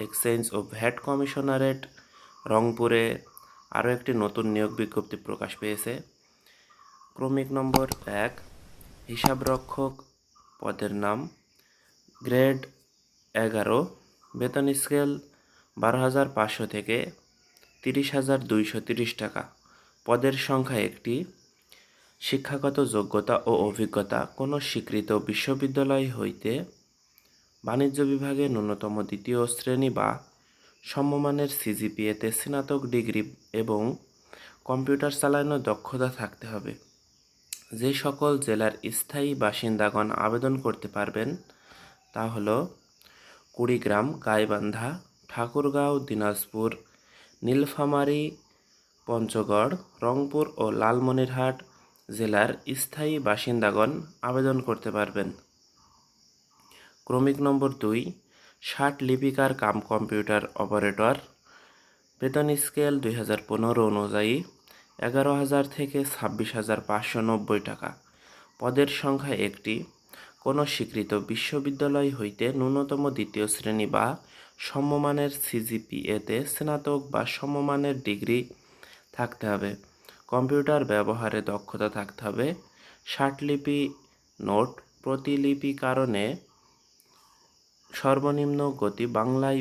Exchange ও VAT commissionerate রংপুরে আরও একটি নতুন নিয়োগ বিজ্ঞপ্তি প্রকাশ পেয়েছে। ক্রমিক নম্বর এক, হিসাবরক্ষক পদের নাম। গ্রেড এগারো, বেতন স্কেল বারো হাজার পাঁচশো থেকে তিরিশ হাজার দুইশো তিরিশ টাকা। পদের সংখ্যা একটি। শিক্ষাগত যোগ্যতা ও অভিজ্ঞতা। কোনো স্বীকৃত বিশ্ববিদ্যালয় হইতে বাণিজ্য বিভাগে ন্যূনতম দ্বিতীয় শ্রেণি বা সমমানের সিজিপিএতে স্নাতক ডিগ্রি এবং কম্পিউটার চালানোর দক্ষতা থাকতে হবে। যে সকল জেলার স্থায়ী বাসিন্দাগণ আবেদন করতে পারবেন তা হল কুড়িগ্রাম, গাইবান্ধা, ঠাকুরগাঁও, দিনাজপুর, নীলফামারী, পঞ্চগড়, রংপুর ও লালমনিরহাট জেলার স্থায়ী বাসিন্দাগণ আবেদন করতে পারবেন। ক্রমিক নম্বর দুই, ষাট লিপিকার কাম কম্পিউটার অপারেটর, বেতন স্কেল দুই হাজার পনেরো অনুযায়ী এগারো হাজার থেকে ছাব্বিশ হাজার পাঁচশো নব্বই টাকা। পদের সংখ্যা একটি। কোনো স্বীকৃত বিশ্ববিদ্যালয় হইতে ন্যূনতম দ্বিতীয় শ্রেণি বা সমমানের সিজিপিএতে স্নাতক বা সমমানের ডিগ্রি থাকতে হবে। কম্পিউটার ব্যবহারে দক্ষতা থাকতে হবে। ষাটলিপি নোট প্রতিলিপি কারণে সর্বনিম্ন গতি বাংলায়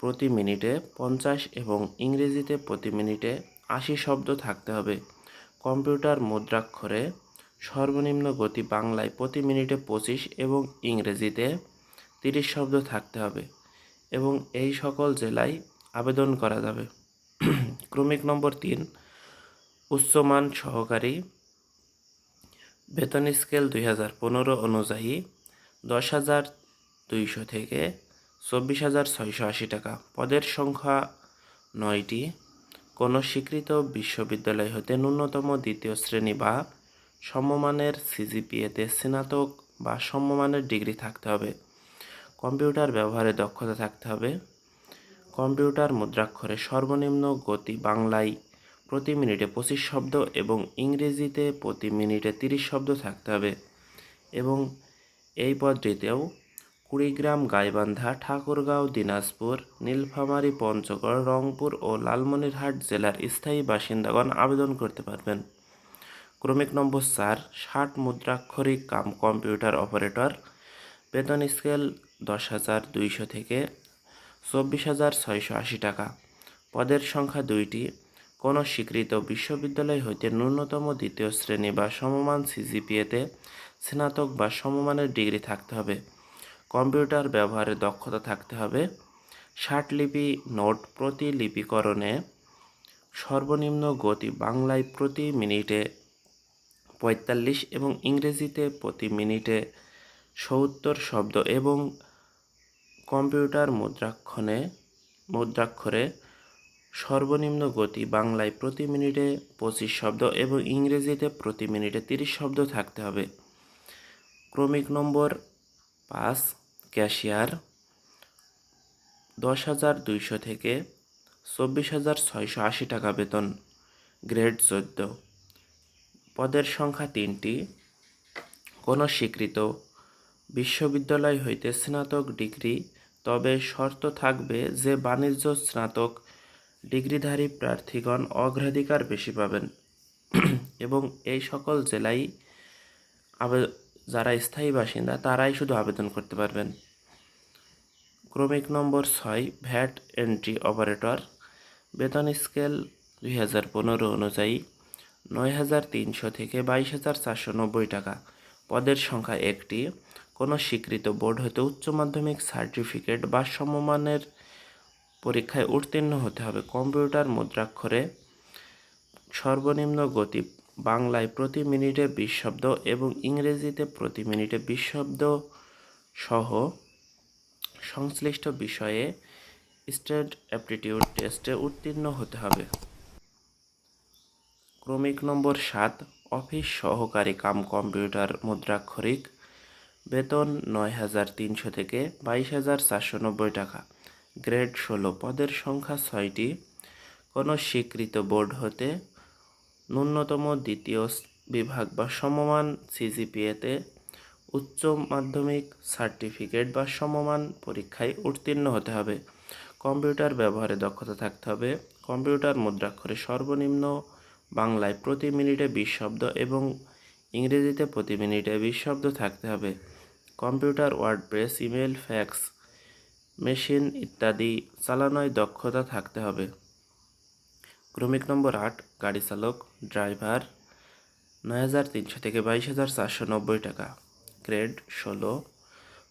প্রতি মিনিটে পঞ্চাশ এবং ইংরেজিতে প্রতি মিনিটে আশি শব্দ থাকতে হবে। কম্পিউটার মুদ্রাক্ষরে সর্বনিম্ন গতি বাংলায় প্রতি মিনিটে পঁচিশ এবং ইংরেজিতে তিরিশ শব্দ থাকতে হবে এবং এই সকল জেলায় আবেদন করা যাবে। ক্রমিক নম্বর তিন উচ্চমান সহকারী বেতন স্কেল দুই হাজার পনেরো অনুযায়ী দশ হাজার দুইশো থেকে চব্বিশ হাজার ছয়শো আশি টাকা। পদের সংখ্যা নয়টি। কোনো স্বীকৃত বিশ্ববিদ্যালয় হতে ন্যূনতম দ্বিতীয় শ্রেণি বা সমমানের সিজিপিএতে স্নাতক বা সমমানের ডিগ্রি থাকতে হবে। কম্পিউটার ব্যবহারে দক্ষতা থাকতে হবে। কম্পিউটার মুদ্রাক্ষরে সর্বনিম্ন গতি বাংলায় প্রতি মিনিটে পঁচিশ শব্দ এবং ইংরেজিতে প্রতি মিনিটে তিরিশ শব্দ থাকতে হবে। এবং এই পদটিতেও কুড়িগ্রাম, গাইবান্ধা, ঠাকুরগাঁও, দিনাজপুর, নীলফামারী, পঞ্চগড়, রংপুর ও লালমনিরহাট জেলার স্থায়ী বাসিন্দাগণ আবেদন করতে পারবেন। ক্রমিক নম্বর চার, ষাট মুদ্রাক্ষরিক কাম কম্পিউটার অপারেটর, বেতন স্কেল দশ হাজার দুইশো থেকে চব্বিশ হাজার ছয়শো আশি টাকা। পদের সংখ্যা দুইটি। কোনো স্বীকৃত বিশ্ববিদ্যালয় হইতে ন্যূনতম দ্বিতীয় শ্রেণি বা সমমান সিজিপিএতে স্নাতক বা সমমানের ডিগ্রি থাকতে হবে। কম্পিউটার ব্যবহারে দক্ষতা থাকতে হবে। ষাটলিপি নোট প্রতিলিপিকরণে সর্বনিম্ন গতি বাংলায় প্রতি মিনিটে পঁয়তাল্লিশ এবং ইংরেজিতে প্রতি মিনিটে সত্তর শব্দ এবং কম্পিউটার মুদ্রাক্ষণে, মুদ্রাক্ষরে সর্বনিম্ন গতি বাংলায় প্রতি মিনিটে পঁচিশ শব্দ এবং ইংরেজিতে প্রতি মিনিটে তিরিশ শব্দ থাকতে হবে। ক্রমিক নম্বর পাঁচ ক্যাশিয়ার দশ হাজার দুইশো থেকে চব্বিশ হাজার ছয়শো আশি টাকা বেতন, গ্রেড চোদ্দ। পদের সংখ্যা তিনটি। কোনো স্বীকৃত বিশ্ববিদ্যালয় হইতে স্নাতক ডিগ্রি, তবে শর্ত থাকবে যে বাণিজ্য স্নাতক ডিগ্রিধারী প্রার্থীগণ অগ্রাধিকার বেশি পাবেন এবং এই সকল জেলায় যারা স্থায়ী বাসিন্দা, তারাই শুধু আবেদন করতে পারবেন। ক্রমিক নম্বর ছয়, ভ্যাট এন্ট্রি অপারেটর। বেতন স্কেল দুই হাজার পনেরো অনুযায়ী নয় হাজার তিনশো থেকে বাইশ হাজার চারশো নব্বই টাকা। পদের সংখ্যা একটি। কোনো স্বীকৃত বোর্ড হতে উচ্চ মাধ্যমিক সার্টিফিকেট বা সমমানের পরীক্ষায় উত্তীর্ণ হতে হবে। কম্পিউটার মুদ্রাক্ষরে সর্বনিম্ন গতি বাংলায় প্রতি মিনিটে বিশ শব্দ এবং ইংরেজিতে প্রতি মিনিটে বিশ শব্দ সহ সংশ্লিষ্ট বিষয়ে স্টেট অ্যাপটিটিউড টেস্টে উত্তীর্ণ হতে হবে। ক্রমিক নম্বর সাত, অফিস সহকারী কাম কম্পিউটার মুদ্রাক্ষরিক, বেতন নয় হাজার তিনশো থেকে বাইশ হাজার চারশো নব্বই টাকা। গ্রেড ষোলো, পদের সংখ্যা ছয়টি। কোনো স্বীকৃত বোর্ড হতে ন্যূনতম দ্বিতীয় বিভাগ বা সমমান সিজিপিএতে উচ্চ মাধ্যমিক সার্টিফিকেট বা সমমান পরীক্ষায় উত্তীর্ণ হতে হবে। কম্পিউটার ব্যবহারে দক্ষতা থাকতে হবে। কম্পিউটার মুদ্রাক্ষরে সর্বনিম্ন বাংলায় প্রতি মিনিটে বিশ শব্দ এবং ইংরেজিতে প্রতি মিনিটে বিশ শব্দ থাকতে হবে। Computer, WordPress, email, fax, machine ইত্যাদি চালানোয় দক্ষতা থাকতে হবে। ক্রমিক নম্বর আট, গাড়ি চালক, ড্রাইভার, নয় হাজার তিনশো থেকে বাইশ হাজার চারশো নব্বই টাকা। গ্রেড ষোলো।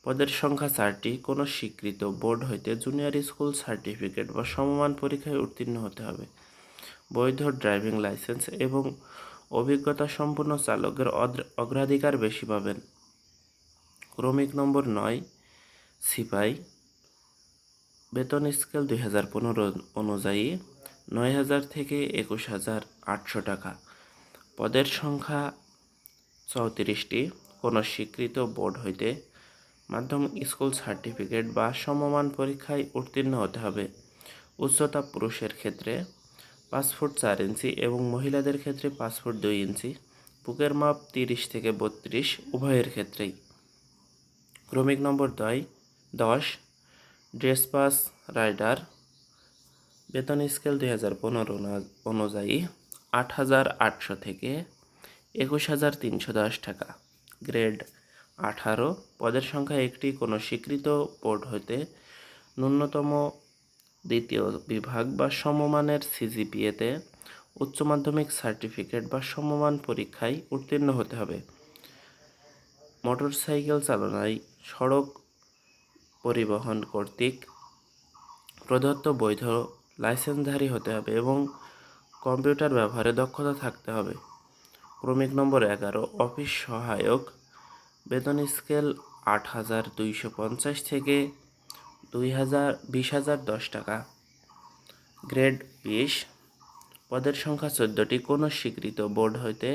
পদের সংখ্যা চারটি, কোনো স্বীকৃত বোর্ড হইতে জুনিয়র স্কুল সার্টিফিকেট বা সমমান পরীক্ষায় উত্তীর্ণ হতে হবে। বৈধ ড্রাইভিং লাইসেন্স এবং অভিজ্ঞতা সম্পন্ন চালকের অগ্রাধিকার বেশি পাবেন। ক্রমিক নম্বর নয়, সিপাই। বেতন স্কেল দুই হাজার পনেরো অনুযায়ী নয় হাজার থেকে একুশ হাজার আটশো টাকা। পদের সংখ্যা চৌত্রিশটি। কোনো স্বীকৃত বোর্ড হইতে মাধ্যমিক স্কুল সার্টিফিকেট বা সমমান পরীক্ষায় উত্তীর্ণ হতে হবে। উচ্চতা পুরুষের ক্ষেত্রে পাঁচ ফুট চার ইঞ্চি এবং মহিলাদের ক্ষেত্রে পাঁচ ফুট দুই ইঞ্চি। বুকের মাপ তিরিশ থেকে বত্রিশ, উভয়ের ক্ষেত্রেই। ক্রমিক নম্বর দয় দশ, ড্রেস পাস, রাইডার বেতন স্কেল দুই হাজার পনেরো অনুযায়ী আট হাজার আটশো থেকে একুশ হাজার তিনশো দশ টাকা। গ্রেড আঠারো। পদের সংখ্যা একটি। কোনো স্বীকৃত বোর্ড হতে ন্যূনতম দ্বিতীয় বিভাগ বা সমমানের সিজিপিএতে উচ্চ মাধ্যমিক সার্টিফিকেট বা সমমান পরীক্ষায় উত্তীর্ণ হতে হবে। মোটরসাইকেল চালনায় সড়ক পরিবহন কর্তৃক প্রদত্ত বৈধ লাইসেন্সধারী হতে হবে এবং কম্পিউটার ব্যবহারে দক্ষতা থাকতে হবে। ক্রমিক নম্বর এগারো, অফিস সহায়ক, বেতন স্কেল আট হাজার দুইশো পঞ্চাশ থেকে দুই হাজার, বিশ হাজার দশ টাকা। গ্রেড বিশ, পদের সংখ্যা চোদ্দোটি, কোনো স্বীকৃত বোর্ড হইতে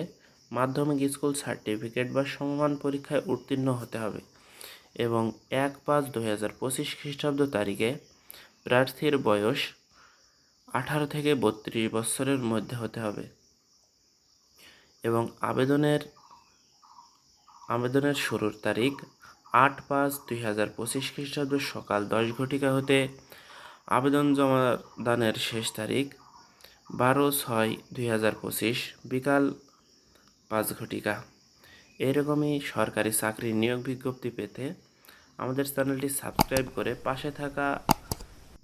মাধ্যমিক স্কুল সার্টিফিকেট বা সমমান পরীক্ষায় উত্তীর্ণ হতে হবে এবং এক পাঁচ দুই হাজার পঁচিশ খ্রিস্টাব্দ তারিখে প্রার্থীর বয়স আঠারো থেকে বত্রিশ বছরের মধ্যে হতে হবে। এবং আবেদনের আবেদনের শুরুর তারিখ আট পাঁচ দুই হাজার পঁচিশ খ্রিস্টাব্দ সকাল দশ ঘটিকা হতে, আবেদন জমা দানের শেষ তারিখ বারো ছয় দুই হাজার পঁচিশ বিকাল পাঁচ ঘটিকা। এরকমই সরকারি চাকরির নিয়োগ বিজ্ঞপ্তি পেতে আমাদের চ্যানেলটি সাবস্ক্রাইব করে পাশে থাকা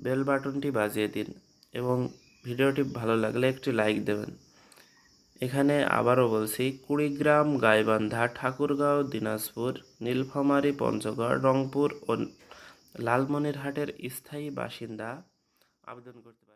বেল বাটনটি বাজিয়ে দিন। এবং ভিডিওটি ভালো লাগলে একটি লাইক দেবেন। এখানে আবারও বলছি, কুড়িগ্রাম, গাইবান্ধা, ঠাকুরগাঁও, দিনাজপুর, নীলফামারী, পঞ্চগড়, রংপুর ও লালমনিরহাটের স্থায়ী বাসিন্দা আবেদন করতে